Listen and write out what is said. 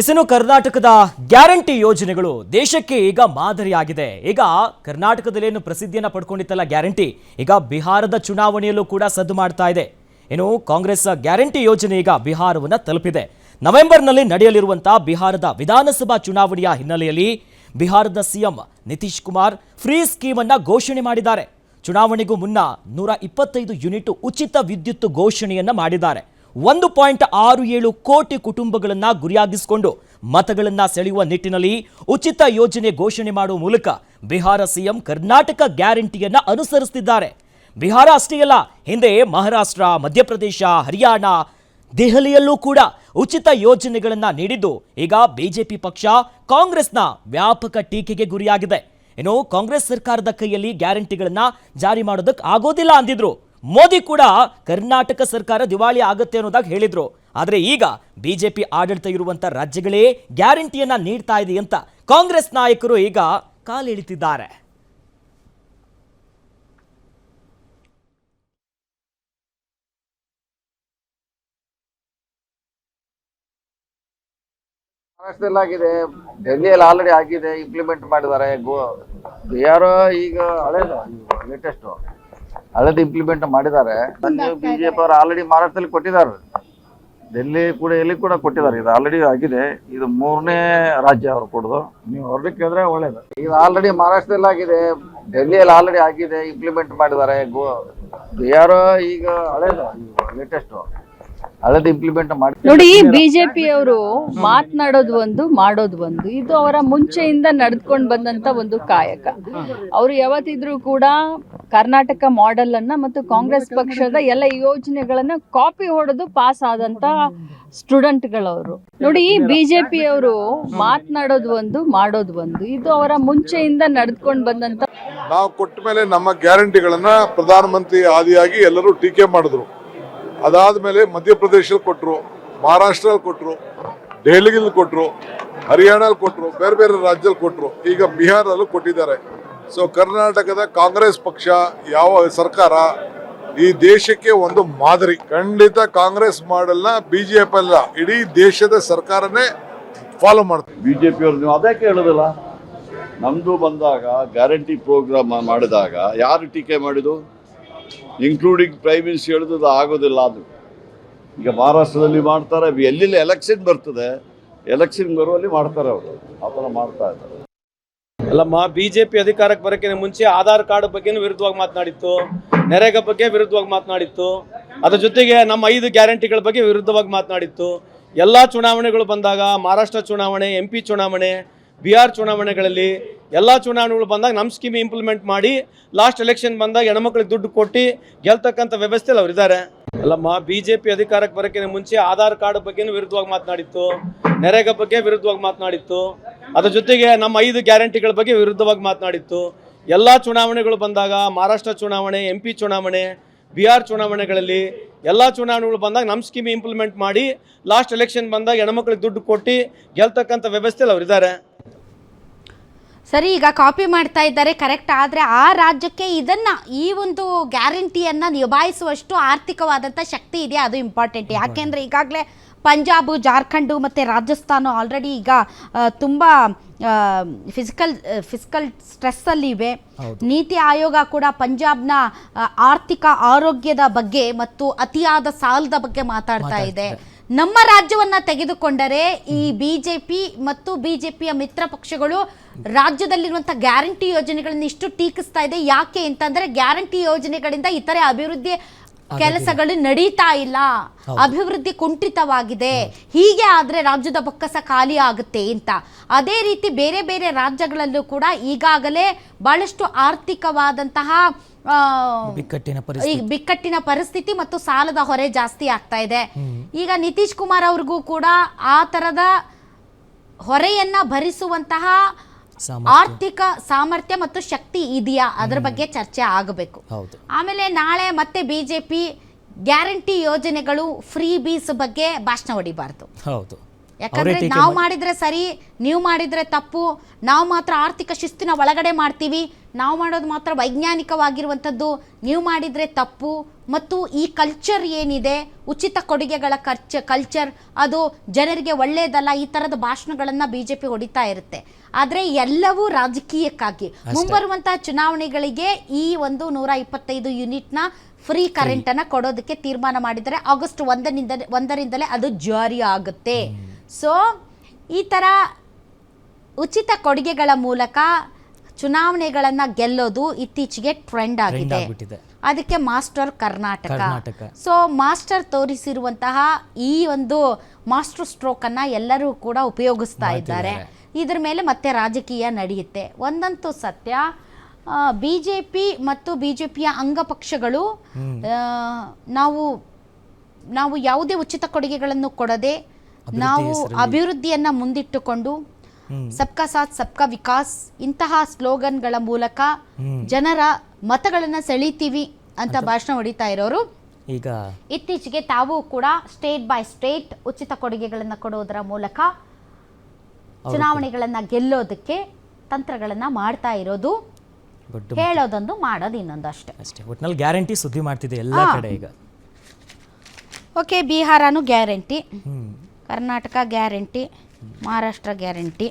ಇನ್ನು ಕರ್ನಾಟಕದ ಗ್ಯಾರಂಟಿ ಯೋಜನೆಗಳು ದೇಶಕ್ಕೆ ಈಗ ಮಾದರಿಯಾಗಿದೆ. ಈಗ ಕರ್ನಾಟಕದಲ್ಲೇನು ಪ್ರಸಿದ್ಧಿಯನ್ನು ಪಡ್ಕೊಂಡಿತ್ತಲ್ಲ ಗ್ಯಾರಂಟಿ, ಈಗ ಬಿಹಾರದ ಚುನಾವಣೆಯಲ್ಲೂ ಕೂಡ ಸದ್ದು ಮಾಡ್ತಾ ಇದೆ. ಏನು ಕಾಂಗ್ರೆಸ್ ಗ್ಯಾರಂಟಿ ಯೋಜನೆ ಈಗ ಬಿಹಾರವನ್ನು ತಲುಪಿದೆ. ನವೆಂಬರ್ನಲ್ಲಿ ನಡೆಯಲಿರುವಂತಹ ಬಿಹಾರದ ವಿಧಾನಸಭಾ ಚುನಾವಣೆಯ ಹಿನ್ನೆಲೆಯಲ್ಲಿ ಬಿಹಾರದ CM Nitish Kumar free scheme ಅನ್ನ ಘೋಷಣೆ ಮಾಡಿದ್ದಾರೆ. ಚುನಾವಣೆಗೂ ಮುನ್ನ ನೂರ ಇಪ್ಪತ್ತೈದು ಯೂನಿಟ್ ಉಚಿತ ವಿದ್ಯುತ್ ಘೋಷಣೆಯನ್ನ ಮಾಡಿದ್ದಾರೆ. ಒಂದು ಪಾಯಿಂಟ್ ಆರು ಏಳು ಕೋಟಿ ಕುಟುಂಬಗಳನ್ನ ಗುರಿಯಾಗಿಸಿಕೊಂಡು ಮತಗಳನ್ನ ಸೆಳೆಯುವ ನಿಟ್ಟಿನಲ್ಲಿ ಉಚಿತ ಯೋಜನೆ ಘೋಷಣೆ ಮಾಡುವ ಮೂಲಕ ಬಿಹಾರ ಸಿಎಂ ಕರ್ನಾಟಕ ಗ್ಯಾರಂಟಿಯನ್ನ ಅನುಸರಿಸುತ್ತಿದ್ದಾರೆ ಬಿಹಾರ ಅಷ್ಟೇ ಅಲ್ಲ, ಹಿಂದೆ ಮಹಾರಾಷ್ಟ್ರ, ಮಧ್ಯಪ್ರದೇಶ, ಹರಿಯಾಣ, ದೆಹಲಿಯಲ್ಲೂ ಕೂಡ ಉಚಿತ ಯೋಜನೆಗಳನ್ನು ನೀಡಿದ್ದು ಈಗ ಬಿಜೆಪಿ ಪಕ್ಷ ಕಾಂಗ್ರೆಸ್ನ ವ್ಯಾಪಕ ಟೀಕೆಗೆ ಗುರಿಯಾಗಿದೆ. ಇನ್ನು ಕಾಂಗ್ರೆಸ್ ಸರ್ಕಾರದ ಕೈಯಲ್ಲಿ ಗ್ಯಾರಂಟಿಗಳನ್ನ ಜಾರಿ ಮಾಡೋದಕ್ಕೆ ಆಗೋದಿಲ್ಲ ಅಂದಿದ್ರು. ಮೋದಿ ಕೂಡ ಕರ್ನಾಟಕ ಸರ್ಕಾರ ದಿವಾಳಿ ಆಗುತ್ತೆ ಅನ್ನೋದಾಗಿ ಹೇಳಿದ್ರು. ಆದರೆ ಈಗ ಬಿಜೆಪಿ ಆಡಳಿತ ಇರುವಂತ ರಾಜ್ಯಗಳೇ ಗ್ಯಾರಂಟಿಯನ್ನ ನೀಡ್ತಾ ಇದೆ ಅಂತ ಕಾಂಗ್ರೆಸ್ ನಾಯಕರು ಈಗ ಕಾಲಿಳಿತಿದ್ದಾರೆ ಆಗಿದೆ. ಡೆಲ್ಲಿಯಲ್ಲಿ ಆಲ್ರೆಡಿ ಆಗಿದೆ ಇಂಪ್ಲಿಮೆಂಟ್ ಮಾಡಿದ್ದಾರೆ. ಗೋ ಯಾರೋ ಈಗ ಹಳೇದು ಲೇಟೆಸ್ಟ್ ಹಳೇದು ಇಂಪ್ಲಿಮೆಂಟ್ ಮಾಡಿದ್ದಾರೆ. ಬಿಜೆಪಿ ಅವರು ಆಲ್ರೆಡಿ ಮಹಾರಾಷ್ಟ್ರದಲ್ಲಿ ಕೊಟ್ಟಿದ್ದಾರೆ. ಡೆಲ್ಲಿ ಕೂಡ ಎಲ್ಲಿ ಕೂಡ ಕೊಟ್ಟಿದ್ದಾರೆ. ಇದು ಆಲ್ರೆಡಿ ಆಗಿದೆ. ಇದು ಮೂರನೇ ರಾಜ್ಯ ಅವರು ಕೊಡೋದು. ನೀವು ಅವ್ರಿಗೆ ಕೇಳಿದ್ರೆ ಒಳ್ಳೇದು. ಇದು ಆಲ್ರೆಡಿ ಮಹಾರಾಷ್ಟ್ರದಲ್ಲಿ ಆಗಿದೆ. ಡೆಲ್ಲಿಯಲ್ಲಿ ಆಲ್ರೆಡಿ ಆಗಿದೆ. ಇಂಪ್ಲಿಮೆಂಟ್ ಮಾಡಿದ್ದಾರೆ. ಗೋ ಯಾರೋ ಈಗ ಹಳೇದು ಲೇಟೆಸ್ಟ್ ಹಳೇದು ಇಂಪ್ಲಿಮೆಂಟ್ ಮಾಡಿ ನೋಡಿ ಬಿಜೆಪಿ ಅವರು ಮಾತನಾಡೋದು ಒಂದು ಮಾಡೋದು ಒಂದು. ಇದು ಅವರ ಮುಂಚೆಯಿಂದ ನಡೆದುಕೊಂಡು ಬಂದಂತ ಒಂದು ಕಾಯಕ. ಅವರು ಯಾವತ್ತಿದ್ರೂ ಕೂಡ ಕರ್ನಾಟಕ ಮಾಡೆಲ್ ಅನ್ನ ಮತ್ತು ಕಾಂಗ್ರೆಸ್ ಪಕ್ಷದ ಎಲ್ಲ ಯೋಜನೆಗಳನ್ನ ಕಾಪಿ ಹೊಡೆದು ಪಾಸ್ ಆದಂತ ಸ್ಟೂಡೆಂಟ್ಗಳವರು ನೋಡಿ ಬಿಜೆಪಿ ಅವರು ಮಾತನಾಡೋದು ಒಂದು ಮಾಡೋದು ಒಂದು. ಇದು ಅವರ ಮುಂಚೆಯಿಂದ ನಡೆದುಕೊಂಡು ಬಂದಂತ ನಾವು ಕೊಟ್ಟ ಮೇಲೆ ನಮ್ಮ ಗ್ಯಾರಂಟಿಗಳನ್ನ ಪ್ರಧಾನಮಂತ್ರಿ ಆದಿಯಾಗಿ ಎಲ್ಲರೂ ಟೀಕೆ ಮಾಡಿದ್ರು. ಅದಾದ್ಮೇಲೆ ಮಧ್ಯಪ್ರದೇಶದಲ್ಲಿ ಕೊಟ್ಟರು ಮಹಾರಾಷ್ಟ್ರಲ್ಲಿ ಕೊಟ್ಟರು ದೆಹಲಿಯಲ್ಲಿ ಕೊಟ್ಟರು ಹರಿಯಾಣಲ್ಲಿ ಕೊಟ್ಟರು ಬೇರೆ ಬೇರೆ ರಾಜ್ಯದಲ್ಲಿ ಕೊಟ್ಟರು ಈಗ ಬಿಹಾರಲ್ಲೂ ಕೊಟ್ಟಿದ್ದಾರೆ. ಸೊ ಕರ್ನಾಟಕದ ಕಾಂಗ್ರೆಸ್ ಪಕ್ಷ, ಯಾವ ಸರ್ಕಾರ, ಈ ದೇಶಕ್ಕೆ ಒಂದು ಮಾದರಿ. ಖಂಡಿತ ಕಾಂಗ್ರೆಸ್ ಮಾಡಲ್ಲ, ಬಿಜೆಪಿ ಅಲ್ಲ. ಇಡೀ ದೇಶದ ಸರ್ಕಾರನೇ ಫಾಲೋ ಮಾಡ್ತಾರೆ ಬಿಜೆಪಿ ಅವರು ನೀವು ಅದಕ್ಕೆ ಹೇಳೋದಿಲ್ಲ ನಮ್ಮದು ಬಂದಾಗ ಗ್ಯಾರಂಟಿ ಪ್ರೋಗ್ರಾಮ್ ಮಾಡಿದಾಗ, ಯಾರು ಟೀಕೆ ಮಾಡಿದ್ದು? ಇನ್ಕ್ಲೂಡಿಂಗ್ ಪ್ರೈಮ್ ಮಿನಿಸ್ಟರ್ ಹೇಳಿದ್ರು ಆಗೋದಿಲ್ಲ ಅದು. ಈಗ ಮಹಾರಾಷ್ಟ್ರದಲ್ಲಿ ಮಾಡ್ತಾರೆ, ಎಲ್ಲೆಲ್ಲಿ ಎಲೆಕ್ಷನ್ ಬರ್ತದೆ ಎಲೆಕ್ಷನ್ ಬರುವಲ್ಲಿ ಮಾಡ್ತಾರೆ ಅವರು. ಆ ಥರ ಮಾಡ್ತಾ ಇದ್ದಾರೆ. ಅಲ್ಲಮ್ಮ ಬಿಜೆಪಿ ಅಧಿಕಾರಕ್ಕೆ ಬರೋಕ್ಕಿಂತ ಮುಂಚೆ ಆಧಾರ್ ಕಾರ್ಡ್ ಬಗ್ಗೆನೂ ವಿರುದ್ಧವಾಗಿ ಮಾತನಾಡಿತ್ತು, ನೆರೆಗ ಬಗ್ಗೆ ವಿರುದ್ಧವಾಗಿ ಮಾತನಾಡಿತ್ತು, ಅದ್ರ ಜೊತೆಗೆ ನಮ್ಮ ಐದು ಗ್ಯಾರಂಟಿಗಳ ಬಗ್ಗೆ ವಿರುದ್ಧವಾಗಿ ಮಾತನಾಡಿತ್ತು. ಎಲ್ಲ ಚುನಾವಣೆಗಳು ಬಂದಾಗ, ಮಹಾರಾಷ್ಟ್ರ ಚುನಾವಣೆ ಎಂ ಪಿ ಚುನಾವಣೆ ಬಿಹಾರ್ ಚುನಾವಣೆಗಳಲ್ಲಿ ಎಲ್ಲ ಚುನಾವಣೆಗಳು ಬಂದಾಗ ನಮ್ಮ ಸ್ಕೀಮ್ ಇಂಪ್ಲಿಮೆಂಟ್ ಮಾಡಿ ಲಾಸ್ಟ್ ಎಲೆಕ್ಷನ್ ಬಂದಾಗ ಹೆಣ್ಮಕ್ಳಿಗೆ ದುಡ್ಡು ಕೊಟ್ಟು ಗೆಲ್ತಕ್ಕಂಥ ವ್ಯವಸ್ಥೆಯಲ್ಲಿ ಅವ್ರು ಇದ್ದಾರೆ ಅಲ್ಲಮ್ಮ ಪಿ ಅಧಿಕಾರಕ್ಕೆ ಬರೋಕ್ಕಿಂತ ಮುಂಚೆ ಆಧಾರ್ ಕಾರ್ಡ್ ಬಗ್ಗೆನೂ ವಿರುದ್ಧವಾಗಿ ಮಾತನಾಡಿತ್ತು, ನೆರೆಗ ಬಗ್ಗೆ ವಿರುದ್ಧವಾಗಿ ಮಾತನಾಡಿತ್ತು, ಅದರ ಜೊತೆಗೆ ನಮ್ಮ ಐದು ಗ್ಯಾರಂಟಿಗಳ ಬಗ್ಗೆ ವಿರುದ್ಧವಾಗಿ ಮಾತನಾಡಿತ್ತು. ಎಲ್ಲ ಚುನಾವಣೆಗಳು ಬಂದಾಗ, ಮಹಾರಾಷ್ಟ್ರ ಚುನಾವಣೆ ಎಂ ಪಿ ಚುನಾವಣೆ ಬಿಹಾರ್ ಚುನಾವಣೆಗಳಲ್ಲಿ ಎಲ್ಲ ಚುನಾವಣೆಗಳು ಬಂದಾಗ ನಮ್ಮ ಸ್ಕೀಮ್ ಇಂಪ್ಲಿಮೆಂಟ್ ಮಾಡಿ ಲಾಸ್ಟ್ ಎಲೆಕ್ಷನ್ ಬಂದಾಗ ಹೆಣ್ಮಕ್ಳಿಗೆ ದುಡ್ಡು ಕೊಟ್ಟು ಗೆಲ್ತಕ್ಕಂಥ ವ್ಯವಸ್ಥೆಯಲ್ಲಿ ಅವ್ರು ಇದ್ದಾರೆ ಸರಿ ಈಗ ಕಾಪಿ ಮಾಡ್ತಾ ಇದ್ದಾರೆ ಕರೆಕ್ಟ್ ಆದರೆ ಆ ರಾಜ್ಯಕ್ಕೆ ಇದನ್ನು ಈ ಒಂದು ಗ್ಯಾರಂಟಿಯನ್ನು ನಿಭಾಯಿಸುವಷ್ಟು ಆರ್ಥಿಕವಾದಂಥ ಶಕ್ತಿ ಇದೆ ಅದು ಇಂಪಾರ್ಟೆಂಟ್ ಯಾಕೆಂದರೆ ಈಗಾಗಲೇ ಪಂಜಾಬು ಜಾರ್ಖಂಡು ಮತ್ತು ರಾಜಸ್ಥಾನ ಆಲ್ರೆಡಿ ಈಗ ತುಂಬ ಫಿಸಿಕಲ್ ಫಿಸಿಕಲ್ ಸ್ಟ್ರೆಸ್ಸಲ್ಲಿ ಇವೆ. ನೀತಿ ಆಯೋಗ ಕೂಡ ಪಂಜಾಬ್ನ ಆರ್ಥಿಕ ಆರೋಗ್ಯದ ಬಗ್ಗೆ ಮತ್ತು ಅತಿಯಾದ ಸಾಲದ ಬಗ್ಗೆ ಮಾತಾಡ್ತಾ ಇದೆ. ನಮ್ಮ ರಾಜ್ಯವನ್ನ ತೆಗೆದುಕೊಂಡರೆ ಈ ಬಿಜೆಪಿ ಮತ್ತು ಬಿಜೆಪಿಯ ಮಿತ್ರ ಪಕ್ಷಗಳು ರಾಜ್ಯದಲ್ಲಿರುವಂತಹ ಗ್ಯಾರಂಟಿ ಯೋಜನೆಗಳನ್ನು ಇಷ್ಟು ಟೀಕಿಸ್ತಾ ಇದೆ. ಯಾಕೆ ಅಂತಂದ್ರೆ ಗ್ಯಾರಂಟಿ ಯೋಜನೆಗಳಿಂದ ಇತರೆ ಅಭಿವೃದ್ಧಿ ಕೆಲಸಗಳು ನಡೀತಾ ಇಲ್ಲ ಅಭಿವೃದ್ಧಿ ಕುಂಠಿತವಾಗಿದೆ ಹೀಗೆ ಆದ್ರೆ ರಾಜ್ಯದ ಬೊಕ್ಕಸ ಖಾಲಿ ಆಗುತ್ತೆ ಅಂತ. ಅದೇ ರೀತಿ ಬೇರೆ ಬೇರೆ ರಾಜ್ಯಗಳಲ್ಲೂ ಕೂಡ ಈಗಾಗಲೇ ಬಹಳಷ್ಟು ಆರ್ಥಿಕವಾದಂತಹ ಬಿಕ್ಕಟ್ಟಿನ ಈಗ ಬಿಕ್ಕಟ್ಟಿನ ಪರಿಸ್ಥಿತಿ ಮತ್ತು ಸಾಲದ ಹೊರೆ ಜಾಸ್ತಿ ಆಗ್ತಾ ಇದೆ. ಈಗ ನಿತೀಶ್ ಕುಮಾರ್ ಅವ್ರಿಗೂ ಕೂಡ ಆ ತರದ ಹೊರೆಯನ್ನ ಭರಿಸುವಂತಹ. ಆರ್ಥಿಕ ಸಾಮರ್ಥ್ಯ ಮತ್ತು ಶಕ್ತಿ ಇದೆಯಾ? ಅದರ ಬಗ್ಗೆ ಚರ್ಚೆ ಆಗಬೇಕು. ಹೌದು. ಆಮೇಲೆ ನಾಳೆ ಮತ್ತೆ ಬಿಜೆಪಿ ಗ್ಯಾರಂಟಿ ಯೋಜನೆಗಳು ಫ್ರೀ ಬೀಸ್ ಬಗ್ಗೆ ಭಾಷಣ ಹೊಡಿಬಾರ್ದು. ಹೌದು. ಯಾಕಂದ್ರೆ ನಾವು ಮಾಡಿ- ಮಾಡಿದ್ರೆ ಸರಿ ನೀವು ಮಾಡಿದ್ರೆ ತಪ್ಪು ನಾವು ಮಾತ್ರ ಆರ್ಥಿಕ ಶಿಸ್ತಿನ ಒಳಗಡೆ ಮಾಡ್ತೀವಿ. ನಾವು ಮಾಡೋದು ಮಾತ್ರ ವೈಜ್ಞಾನಿಕವಾಗಿರುವಂಥದ್ದು ನೀವು ಮಾಡಿದ್ರೆ ತಪ್ಪು. ಮತ್ತು ಈ ಕಲ್ಚರ್ ಏನಿದೆ ಉಚಿತ ಕೊಡುಗೆಗಳ ಖರ್ಚ ಕಲ್ಚರ್ ಅದು ಜನರಿಗೆ ಒಳ್ಳೆಯದಲ್ಲ ಈ ಥರದ ಭಾಷಣಗಳನ್ನು ಬಿ ಜೆ ಪಿ ಹೊಡಿತಾ ಇರುತ್ತೆ. ಆದರೆ ಎಲ್ಲವೂ ರಾಜಕೀಯಕ್ಕಾಗಿ. ಮುಂಬರುವಂತಹ ಚುನಾವಣೆಗಳಿಗೆ ಈ ಒಂದು ನೂರ ಇಪ್ಪತ್ತೈದು ಯೂನಿಟ್ನ ಫ್ರೀ ಕರೆಂಟನ್ನು ಕೊಡೋದಕ್ಕೆ ತೀರ್ಮಾನ ಮಾಡಿದರೆ ಆಗಸ್ಟ್ ಒಂದರಿಂದ ಒಂದರಿಂದಲೇ ಅದು ಜಾರಿ ಆಗುತ್ತೆ. ಸೊ ಈ ಥರ ಉಚಿತ ಕೊಡುಗೆಗಳ ಮೂಲಕ ಚುನಾವಣೆಗಳನ್ನು ಗೆಲ್ಲೋದು ಇತ್ತೀಚೆಗೆ ಟ್ರೆಂಡ್ ಆಗಿದೆ. ಅದಕ್ಕೆ ಮಾಸ್ಟರ್ ಕರ್ನಾಟಕ. ಸೊ ಮಾಸ್ಟರ್ ತೋರಿಸಿರುವಂತಹ ಈ ಒಂದು ಮಾಸ್ಟರ್ ಸ್ಟ್ರೋಕನ್ನು ಅನ್ನ ಎಲ್ಲರೂ ಕೂಡ ಉಪಯೋಗಿಸ್ತಾ ಇದ್ದಾರೆ. ಇದ್ರ ಮೇಲೆ ಮತ್ತೆ ರಾಜಕೀಯ ನಡೆಯುತ್ತೆ. ಒಂದಂತೂ ಸತ್ಯ. ಬಿ ಜೆ ಪಿ ಮತ್ತು ಬಿ ಜೆ ಪಿಯ ಅಂಗಪಕ್ಷಗಳು ನಾವು ನಾವು ಯಾವುದೇ ಉಚಿತ ಕೊಡುಗೆಗಳನ್ನು ಕೊಡದೆ ನಾವು ಅಭಿವೃದ್ಧಿಯನ್ನ ಮುಂದಿಟ್ಟುಕೊಂಡು ಸಬ್ಕಾ ಸಾಥ್ ಸಬ್ಕಾ ವಿಕಾಸ್ ಇಂತಹ ಸ್ಲೋಗನ್ಗಳ ಮೂಲಕ ಜನರ ಮತಗಳನ್ನ ಸೆಳೀತೀವಿ ಅಂತ ಭಾಷಣ ಹೊಡಿತಾ ಇರೋರು. ಈಗ ಇತ್ತೀಚೆಗೆ ತಾವು ಕೂಡ ಸ್ಟೇಟ್ ಬೈ ಸ್ಟೇಟ್ ಉಚಿತ ಕೊಡುಗೆಗಳನ್ನ ಕೊಡೋದರ ಮೂಲಕ ಚುನಾವಣೆಗಳನ್ನ ಗೆಲ್ಲೋದಕ್ಕೆ ತಂತ್ರಗಳನ್ನ ಮಾಡ್ತಾ ಇರೋದು. ಹೇಳೋದೊಂದು ಮಾಡೋದು ಇನ್ನೊಂದು ಅಷ್ಟೇ. ಅಷ್ಟೇ. ಒಟ್ನಲ್ಲಿ ಗ್ಯಾರಂಟಿ ಸುದ್ದಿ ಮಾಡ್ತಿದೆ ಎಲ್ಲ ಕಡೆ ಈಗ. ಓಕೆ ಬಿಹಾರನು ಗ್ಯಾರಂಟಿ. ಹ್ಮ್ ಕರ್ನಾಟಕ ಗ್ಯಾರಂಟಿ ಮಹಾರಾಷ್ಟ್ರ ಗ್ಯಾರಂಟಿ